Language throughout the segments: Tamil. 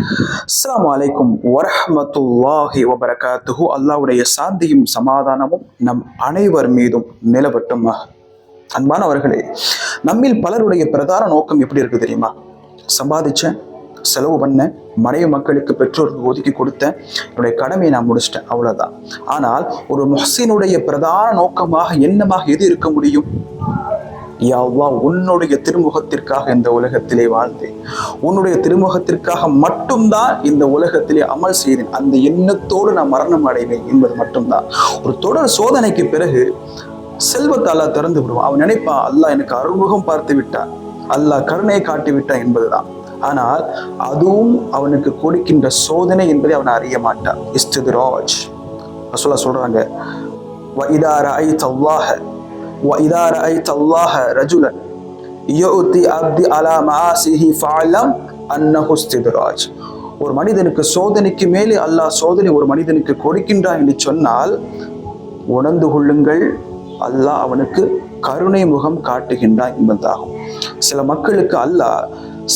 அஸ்லாம் வலைக்கும் வரஹ்மத்துல்லாஹி வபரகாத்துஹு அல்லாஹ்வுடைய சாந்தியும் சமாதானமும் நம் அனைவர் மீதும் நிலவட்டும் அன்பானவர்களே நம்மில் பலருடைய பிரதான நோக்கம் எப்படி இருக்கு தெரியுமா? சம்பாதிச்சேன் செலவு பண்ணேன் மனைவி மக்களுக்கு பெற்றோருக்கு ஒதுக்கி கொடுத்தேன் என்னுடைய கடமையை நான் முடிச்சிட்டேன் அவ்வளவுதான். ஆனால் ஒரு மொஹசினுடைய பிரதான நோக்கமாக என்னமாக எது இருக்க முடியும்? யாவா உன்னுடைய திருமுகத்திற்காக இந்த உலகத்திலே வாழ்ந்தேன் உன்னுடைய திருமுகத்திற்காக மட்டும்தான் இந்த உலகத்திலே அமல் செய்தேன். அந்த எண்ணத்தோடு நான் மரணம் அடைவேன் என்பது மட்டும்தான். ஒரு தொடர் சோதனைக்கு பிறகு செல்வத்தால் திறந்து விடுவான். அவன் நினைப்பான் அல்லாஹ் எனக்கு அறுமுகம் பார்த்து விட்டான். அல்லாஹ் கருணையை காட்டி விட்டான் என்பதுதான். ஆனால் அதுவும் அவனுக்கு கொடுக்கின்ற சோதனை என்பதை அவன் அறிய மாட்டான். இஸ்து ராஜ் சொல்ல சொல்றாங்க வ இதார ஐ தவ்வாக وَإِذَا رَأَيْتَ اللَّهَ رَجُلًا يُؤْتِي عَبْدِ عَلَى مَعَاصِهِ فَاعْلَمْ أَنَّهُ استدراج ஒரு மனிதனுக்கு சோதனைக்கு மேலே அல்லாஹ் சோதனை ஒரு மனிதனுக்கு கொடுக்கின்றான் என்று சொன்னால் உணர்ந்து கொள்ளுங்கள் அல்லாஹ் அவனுக்கு கருணை முகம் காட்டுகின்றான் என்பதாகும் சில மக்களுக்கு அல்லாஹ்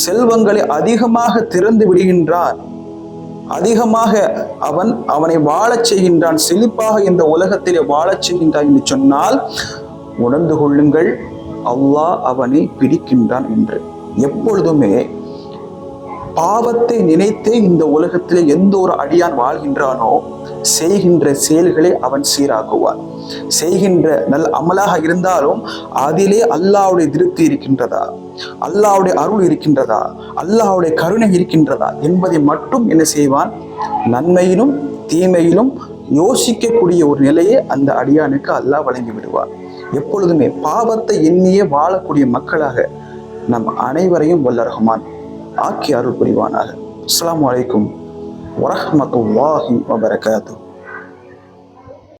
செல்வங்களை அதிகமாக திறந்து விடுகின்றான் அதிகமாக அவன் அவனை வாழச் செய்கின்றான் செழிப்பாக இந்த உலகத்திலே வாழச் செய்கின்றான் என்று சொன்னால் உணர்ந்து கொள்ளுங்கள். அல்லாஹ் அவனை பிடிக்கின்றான் என்று. எப்பொழுதுமே பாவத்தை நினைத்தே இந்த உலகத்திலே எந்த ஒரு அடியான் வாழ்கின்றானோ செய்கின்ற செயல்களை அவன் சீராக்குவான். செய்கின்ற நல் அமலாக இருந்தாலும் அதிலே அல்லாவுடைய திருப்தி இருக்கின்றதா? அல்லாவுடைய அருள் இருக்கின்றதா? அல்லாவுடைய கருணை இருக்கின்றதா? என்பதை மட்டும் என்ன செய்வான்? நன்மையிலும் தீமையிலும் யோசிக்கக்கூடிய ஒரு நிலையை அந்த அடியானுக்கு அல்லாஹ் வழங்கி விடுவார் எப்பொழுதுமே பாவத்தை எண்ணியே வாழக்கூடிய மக்களாக நம் அனைவரையும் வல்ல ரஹ்மான் ஆக்கி அருள் புரிவானாக. அஸ்ஸலாமு அலைக்கும் வரஹ்மத்துல்லாஹி வபரகாத்துஹு.